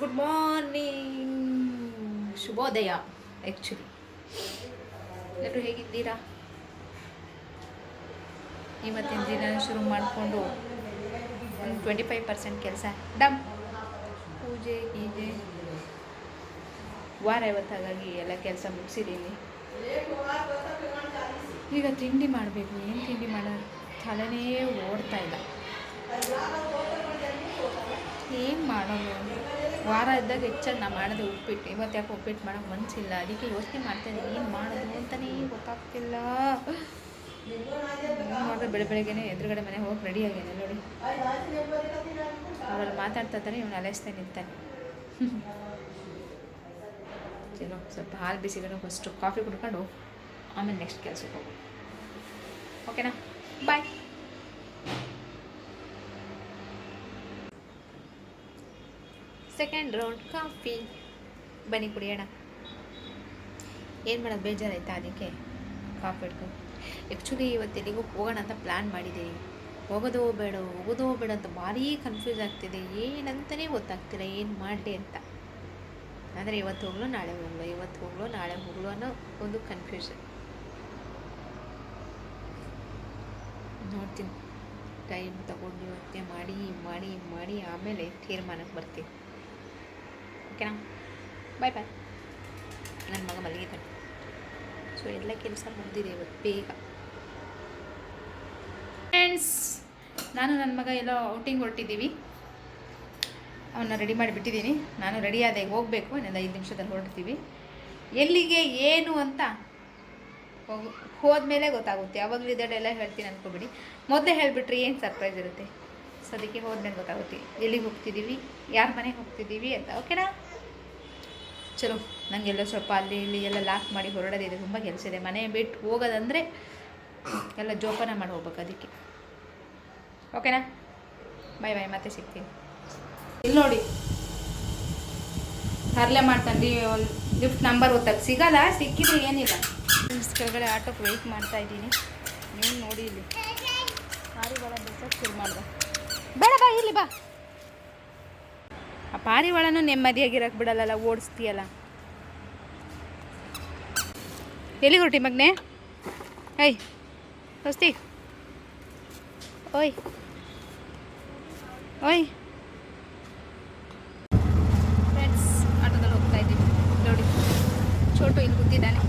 Good morning ಶುಭೋದಯ actually ಎಲ್ಲರೂ ಹೇಗಿದ್ದೀರಾ? ಇವತ್ತಿನ ದಿನ ಶುರು ಮಾಡಿಕೊಂಡು ಒಂದು ಟ್ವೆಂಟಿ ಫೈವ್ ಪರ್ಸೆಂಟ್ ಕೆಲಸ. ಡಮ್. ಪೂಜೆ ಗೀಜೆ ವಾರ ಇವತ್ತು ಹಾಗಾಗಿ ಎಲ್ಲ ಕೆಲಸ ಮುಗಿಸಿದ್ದೀನಿ ಈಗ ತಿಂಡಿ ಮಾಡಬೇಕು. ಏನು ತಿಂಡಿ ಮಾಡೋದು ತಲೆನೇ ಓಡ್ತಾ ಇಲ್ಲ. ಏನು ಮಾಡೋದು ವಾರ ಇದ್ದಾಗ ಹೆಚ್ಚಾಗಿ ನಾನು ಮಾಡೋದು ಉಪ್ಪಿಟ್ಟು. ಇವತ್ತು ಯಾಕೆ ಉಪ್ಪಿಟ್ಟು ಮಾಡೋಕೆ ಮನಸ್ಸಿಲ್ಲ ಅದಕ್ಕೆ ಯೋಚನೆ ಮಾಡ್ತಾಯಿದ್ದೀನಿ ಏನು ಮಾಡೋದು ಅಂತಲೇ ಗೊತ್ತಾಗ್ತಿಲ್ಲ. ನೋಡಿದ್ರೆ ಬೆಳೆ ಬೆಳಗ್ಗೆನೆ ಎದುರುಗಡೆ ಮನೆ ಹೋಗಿ ರೆಡಿ ಆಗಿದೆ ನೋಡಿ. ಅವರಲ್ಲಿ ಮಾತಾಡ್ತಾ ಇದ್ದಾನೆ, ಇವನು ಅಲೆಸ್ತಾ ನಿಂತಾನೆ ಚಲೋ, ಸ್ವಲ್ಪ ಹಾಲು ಬಿಸಿಗಡೆ ಫಸ್ಟು ಕಾಫಿ ಕುಡ್ಕೊಂಡು ಆಮೇಲೆ ನೆಕ್ಸ್ಟ್ ಕೆಲಸಕ್ಕೆ ಹೋಗು. ಓಕೆನಾ ಬಾಯ್ ಸೆಕೆಂಡ್ ರೌಂಡ್ ಕಾಫಿ. ಬನ್ನಿ ಕುಡಿಯೋಣ. ಏನು ಮಾಡೋದು ಬೇಜಾರಾಯ್ತಾ ಅದಕ್ಕೆ? ಕಾಫಿ ಇಟ್ಕೊಂಡು ಆ್ಯಕ್ಚುಲಿ ಇವತ್ತು ಎಲ್ಲಿಗೂ ಹೋಗೋಣ ಅಂತ ಪ್ಲ್ಯಾನ್ ಮಾಡಿದ್ದೀನಿ ಹೋಗೋದೋ ಬೇಡ ಹೋಗೋದೋ ಬೇಡ ಅಂತ ಭಾರೀ ಕನ್ಫ್ಯೂಸ್ ಆಗ್ತಿದೆ. ಏನಂತಲೇ ಗೊತ್ತಾಗ್ತಿಲ್ಲ, ಏನು ಮಾಡಲಿ ಅಂತ. ಅಂದರೆ ಇವತ್ತು ಹೋಗ್ಲು, ನಾಳೆ ಹೋಗ್ಲು, ಇವತ್ತು ಹೋಗ್ಲು, ನಾಳೆ ಹೋಗ್ಲು ಅನ್ನೋ ಒಂದು ಕನ್ಫ್ಯೂಷನ್ ನೋಡ್ತೀನಿ. ಟೈಮ್ ತಗೊಂಡು ಇವತ್ತೇ ಮಾಡಿ ಮಾಡಿ ಮಾಡಿ, ಆಮೇಲೆ ತೀರ್ಮಾನಕ್ಕೆ ಬರ್ತೀನಿ. ಓಕೆನಾ ಬಾಯ್ ಬಾಯ್ ನನ್ನ ಮಗ ಮಲಗಿದ್ದಾನೆ ಸೊ ಎಲ್ಲ ಕೆಲಸ ಮುಗಿದಿದೆ ಇವತ್ತು ಬೇಗ ಫ್ರೆಂಡ್ಸ್ ನಾನು ನನ್ನ ಮಗ ಎಲ್ಲ ಔಟಿಂಗ್ ಹೊರಟಿದ್ದೀವಿ. ಅವನ್ನ ರೆಡಿ ಮಾಡಿಬಿಟ್ಟಿದ್ದೀನಿ ನಾನು ರೆಡಿ ಆದ ಹೋಗಬೇಕು. ಇನ್ನೊಂದು ಐದು ನಿಮಿಷದಲ್ಲಿ ಹೊರಡ್ತೀವಿ. ಎಲ್ಲಿಗೆ ಏನು ಅಂತ ಹೋಗು ಹೋದ್ಮೇಲೆ ಗೊತ್ತಾಗುತ್ತೆ. ಯಾವಾಗಲೂ ಇದೆಲ್ಲ ಹೇಳ್ತೀನಿ ಅನ್ಕೋಬಿಡಿ. ಮೊದಲೇ ಹೇಳಿಬಿಟ್ರಿ ಏನು ಸರ್ಪ್ರೈಸ್ ಇರುತ್ತೆ? ಸೊ ಅದಕ್ಕೆ ಹೋದ್ಮೇಲೆ ಗೊತ್ತಾಗುತ್ತೆ. ಎಲ್ಲಿಗೆ ಹೋಗ್ತಿದ್ದೀವಿ? ಯಾರ ಮನೆಗೆ ಹೋಗ್ತಿದ್ದೀವಿ ಅಂತ. ಓಕೆನಾ ಚಲೋ. ನನಗೆಲ್ಲ ಸ್ವಲ್ಪ ಅಲ್ಲಿ ಇಲ್ಲಿ ಎಲ್ಲ ಲಾಕ್ ಮಾಡಿ ಹೊರಡೋದಿದೆ ತುಂಬ ಕೆಲಸ ಇದೆ. ಮನೆ ಬಿಟ್ಟು ಹೋಗೋದಂದರೆ ಎಲ್ಲ ಜೋಪಾನ ಮಾಡಿ ಹೋಗ್ಬೇಕು ಅದಕ್ಕೆ. ಓಕೆನಾ ಬಾಯ್ ಬಾಯ್ ಮತ್ತೆ ಸಿಗ್ತೀನಿ. ಇಲ್ಲಿ ನೋಡಿ. ತರಲೆ ಮಾಡ್ತಾನೆ ಲಿಫ್ಟ್ ನಂಬರ್ ಗೊತ್ತಾಗ ಸಿಗಲ್ಲ, ಸಿಕ್ಕಿದ್ರೆ ಏನಿಲ್ಲ. ಕೆಳಗಡೆ ಆಟೋಕ್ಕೆ ವೆಯ್ಟ್ ಮಾಡ್ತಾ ಇದ್ದೀನಿ. ನೀವು ನೋಡಿ ಇಲ್ಲಿ. ಪಾರಿವಾಳ ಬಸ್ಸಾಗಿ ಶುರು ಮಾಡಿದೆ. ಬೇಡ, ಬಾ, ಇಲ್ಲಿ ಬಾ. ಆ ಪಾರಿವಾಳನೂ ನೆಮ್ಮದಿಯಾಗಿರಕ್ಕೆ ಬಿಡಲ್ಲ ಓಡಿಸ್ತೀಯಲ್ಲ. ಎಲ್ಲಿ ಹೊರಟಿ ಮಗ್ನೆ? ಐ ಹೊಸ್ತಿ ಓಯ್. ಓಯ್. ಫ್ರೆಂಡ್ಸ್ ಆಟೋದಲ್ಲಿ ಹೋಗ್ತಾ ಇದ್ದೀವಿ ನೋಡಿ, ಚೋಟು ಇಲ್ಲಿ ಕೂತಿದ್ದಾನೆ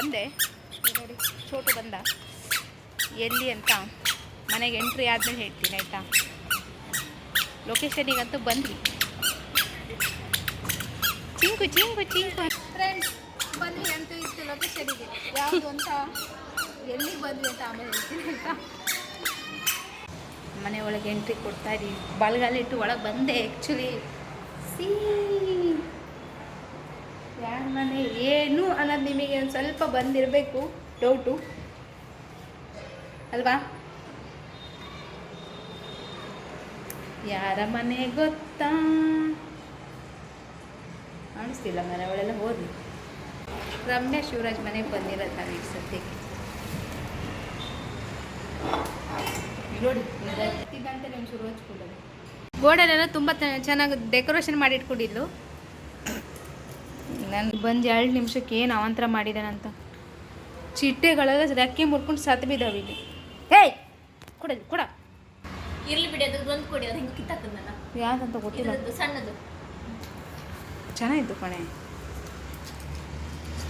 ಬಂದೆ. ನೋಡಿ ಚೋಟು ಬಂದ. ಎಲ್ಲಿ ಅಂತ ಮನೆಗೆ ಎಂಟ್ರಿ ಆದಮೇಲೆ ಹೇಳ್ತೀನಿ ಆಯಿತಾ? ಲೊಕೇಶನಿಗಂತೂ ಬಂದ್ವಿ. ಚಿಂಕು ಚಿಂಕು ಚಿಂಕು ಫ್ರೆಂಡ್ಸ್ ಬಂದ್ವಿ ಅಂತೂ ಇತ್ತು ಲೊಕೇಶನಿಗೆ ಯಾವುದು ಅಂತ ಎಲ್ಲಿ ಬಂದ್ವಿ ಅಂತ ಆಮೇಲೆ ಹೇಳ್ತೀನಿ ಅಂತ ಮನೆ ಒಳಗೆ ಎಂಟ್ರಿ ಕೊಡ್ತಾ ಇರಿ ಬಾಲ್ಗಾಲಿಟ್ಟು ಒಳಗೆ ಬಂದೆ ಆ್ಯಕ್ಚುಲಿ ಸಿ ಯಾರ ಮನೆ ಏನು ಅನ್ನೋದು ನಿಮಗೆ ಒಂದು ಸ್ವಲ್ಪ ಬಂದಿರಬೇಕು ಡೌಟು ಅಲ್ವಾ? ಯಾರ ಮನೆ ಗೊತ್ತಾ? ಕಾಣಿಸ್ತಿಲ್ಲ ಮನೆ, ಅವಳೆಲ್ಲ ಹೋದ್ವಿ ರಮ್ಯಾ ಶಿವರಾಜ್ ಮನೆಗೆ ಬಂದಿರೋದು ಈಗ ಸದ್ಯಕ್ಕೆ. ನೋಡಿ ಇದಂತೆ ನಿಮ್ಮ ಶಿವರಾಜ್ ಕೂಡ ಗೋಡೆಲೆಲ್ಲ ತುಂಬ ಚೆನ್ನಾಗಿ ಡೆಕೋರೇಷನ್ ಮಾಡಿ ಇಟ್ಕೊಂಡಿದ್ಲು. ನಾನು ಬಂದು ಎರಡು ನಿಮಿಷಕ್ಕೆ ಏನು ಅವಾಂತರ ಮಾಡಿದಾನಂತ? ಚಿಟ್ಟೆಗಳೆಲ್ಲ ರೆಕ್ಕೆ ಮುರ್ಕೊಂಡು ಸತ್ತು ಬಿದ್ದಾವೆ ಇಲ್ಲಿ. ಏಯ್! ಕೊಡಲಿ ಕೊಡ. ಇರ್ಲಿ ಬಿಡಿ ಅದು ಒಂದು ಕೊಡಿ ಅದು ಹಿಂಗೆ ಕಿತ್ತಾಕಂದಲ್ಲ ಯಾವ್ದಂತ ಗೊತ್ತಿಲ್ಲ. ಸಣ್ಣದು. ಚೆನ್ನಾಗಿತ್ತು ಕಣೆ.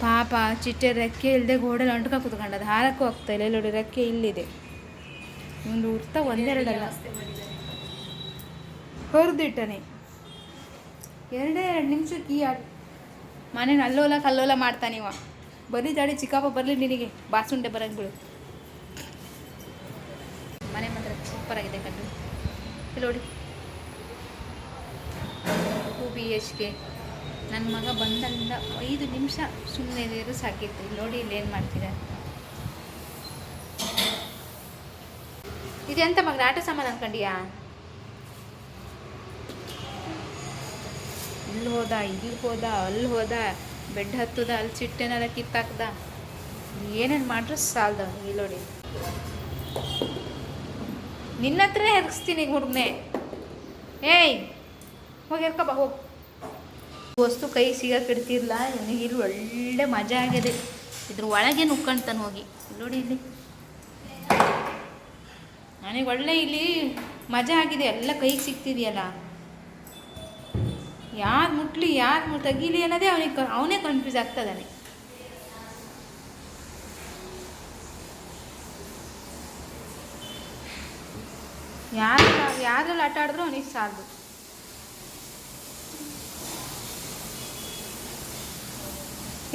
ಪಾಪ ಚಿಟ್ಟೆ ರೆಕ್ಕೆ ಇಲ್ಲದೆ ಗೋಡೆಲಿ ಅಂಟ್ಕ ಕುತ್ಕೊಂಡದು ಹಾರಕ್ಕೂ ಆಗ್ತಾ ಇಲ್ಲ. ನೋಡಿ ರೆಕ್ಕೆ ಇಲ್ಲಿದೆ. ಒಂದು ಉರ್ತ ಒಂದೆರಡಲ್ಲ. ಹೊರದಿಟ್ಟನೆ. ಎರಡೇ ಎರಡು ನಿಮಿಷಕ್ಕೆ ಈ ಆಟ ಮನೇನ ಅಲ್ಲೋಲ ಕಲ್ಲೋಲ ಮಾಡ್ತಾನಿವ ಬರೀ ದಾಡಿ ಚಿಕ್ಕಪ್ಪ ಬರಲಿ ನಿನಗೆ. ಬಾಸುಂಡೆ ಬರಂಗೆ ಬಿಡು. ಮನೆ ಮಾತ್ರ ಸೂಪರ್ ಆಗಿದೆ ಕಣ್ಣು. ನೋಡಿ. Two B H K. ನನ್ನ ಮಗ ಬಂದಿಂದ ಐದು ನಿಮಿಷ ಸುಮ್ಮನೆ ಇರು ಸಾಕಿತ್ತು. ನೋಡಿ ಇಲ್ಲಿ ಏನು ಮಾಡ್ತಿದ್ದಾರೆ ಇದೆಂತ ಮಗನ ಆಟ ಸಾಮಾನು ಅನ್ಕೊಂಡಿಯಾ? ಅಲ್ಲಿ ಹೋದ, ಇಲ್ಲಿ ಹೋದ, ಅಲ್ಲಿ ಹೋದ, ಬೆಡ್ ಹತ್ತದ, ಅಲ್ಲಿ ಚಿಟ್ಟೆನೆಲ್ಲ ಕಿತ್ತಾಕ್ದ. ಏನೇನು ಮಾಡ್ರೆ ಸಾಲ್ದ ಇಲ್ಲಿ ನೋಡಿ. ನಿನ್ನ ಹತ್ರ ಹೆದರ್ಸ್ತೀನಿ ಹುಡುಗನೆ. ಏಯ್, ಹೋಗಿ ಎರ್ಕ ಬಾ, ಹೋಗಿ. ವಸ್ತು ಕೈ ಸಿಗಕ್ಕೆ ಇಡ್ತಿರ್ಲ ನನಗೆ ಇಲ್ಲಿ ಒಳ್ಳೆ ಮಜಾ ಆಗಿದೆ. ಇದ್ರ ಒಳಗೆ ನುಕ್ಕೊಂತಾನೆ ಹೋಗಿ. ನೋಡಿ ಇಲ್ಲಿ. ನನಗೆ ಒಳ್ಳೆ ಇಲ್ಲಿ ಮಜಾ ಆಗಿದೆ. ಎಲ್ಲ ಕೈಗೆ ಸಿಗ್ತಿದೆಯಲ್ಲ. ಯಾರು ಮುಟ್ಲಿ, ಯಾರು ತೆಗೀಲಿ ಅನ್ನೋದೇ ಅವನಿಗೆ ಅವನೇ ಕನ್ಫ್ಯೂಸ್ ಆಗ್ತದಾನೆ. ಯಾರು ಯಾರಲ್ಲಿ ಆಟ ಆಡಿದ್ರು ಅವನಿಗೆ ಸಾಲದು.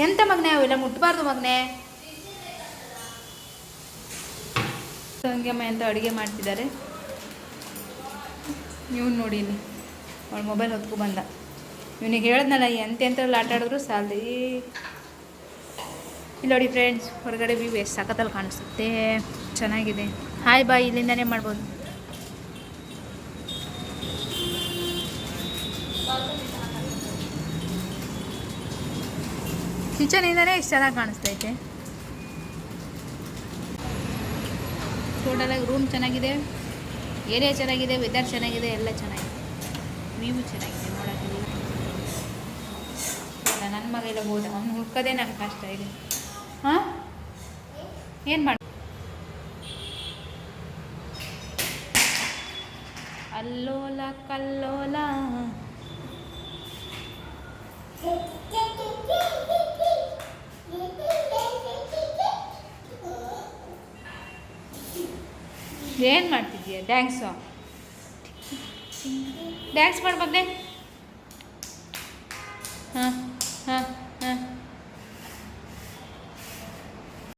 ಎಂತ ಮಗ್ನೆ ಅವೆಲ್ಲ ಮುಟ್ಬಾರ್ದು ಮಗ್ನೆ. ಸಂಗಮ್ಮ ಅಂತ ಅಡುಗೆ ಮಾಡ್ತಿದ್ದಾರೆ? ನೀವು ನೋಡಿ ಅವಳ ಮೊಬೈಲ್ ಹೊತ್ಕೊ ಬಂದ. ಇವನಿಗೆ ಹೇಳಿದ್ನಲ್ಲ ಎಂತ ಎಂಥಲ್ಲಿ ಆಟ ಆಡಿದ್ರು ಸಾಲದು. ಇಲ್ಲಿ ನೋಡಿ ಫ್ರೆಂಡ್ಸ್ ಹೊರಗಡೆ ವ್ಯೂ ಎಷ್ಟು ಸಖತ್ತಲ್ಲಿ ಕಾಣಿಸುತ್ತೆ. ಚೆನ್ನಾಗಿದೆ. ಹಾಯ್ ಬಾಯ್ ಇಲ್ಲಿಂದನೇ ಮಾಡ್ಬೋದು. ಕಿಚನಿಂದನೇ ಇಷ್ಟು ಚೆನ್ನಾಗಿ ಕಾಣಿಸ್ತೈತೆ. ಟೋಟಲಾಗಿ ರೂಮ್ ಚೆನ್ನಾಗಿದೆ. ಏರಿಯಾ ಚೆನ್ನಾಗಿದೆ ವೆದರ್ ಚೆನ್ನಾಗಿದೆ, ಎಲ್ಲ ಚೆನ್ನಾಗಿದೆ. ವ್ಯೂ ಚೆನ್ನಾಗಿದೆ ಇಲ್ಲ ನನ್ನ ಮಗ ಎಲ್ಲ ಹೋದ ಅವ್ನು ಹುಡ್ಕೋದೇ ನಂಗೆ ಕಷ್ಟ ಇದೆ. ಹಾಂ? ಏನು ಮಾಡಿ ಅಲ್ಲೋಲ ಕಲ್ಲೋಲ. ಏನು ಮಾಡ್ತಿದ್ದೀಯ? ಡ್ಯಾನ್ಸು ಡ್ಯಾನ್ಸ್ ಮಾಡ್ಬಾರ್ದೆ ಹಾಂ? ಹಾಂ ಹಾಂ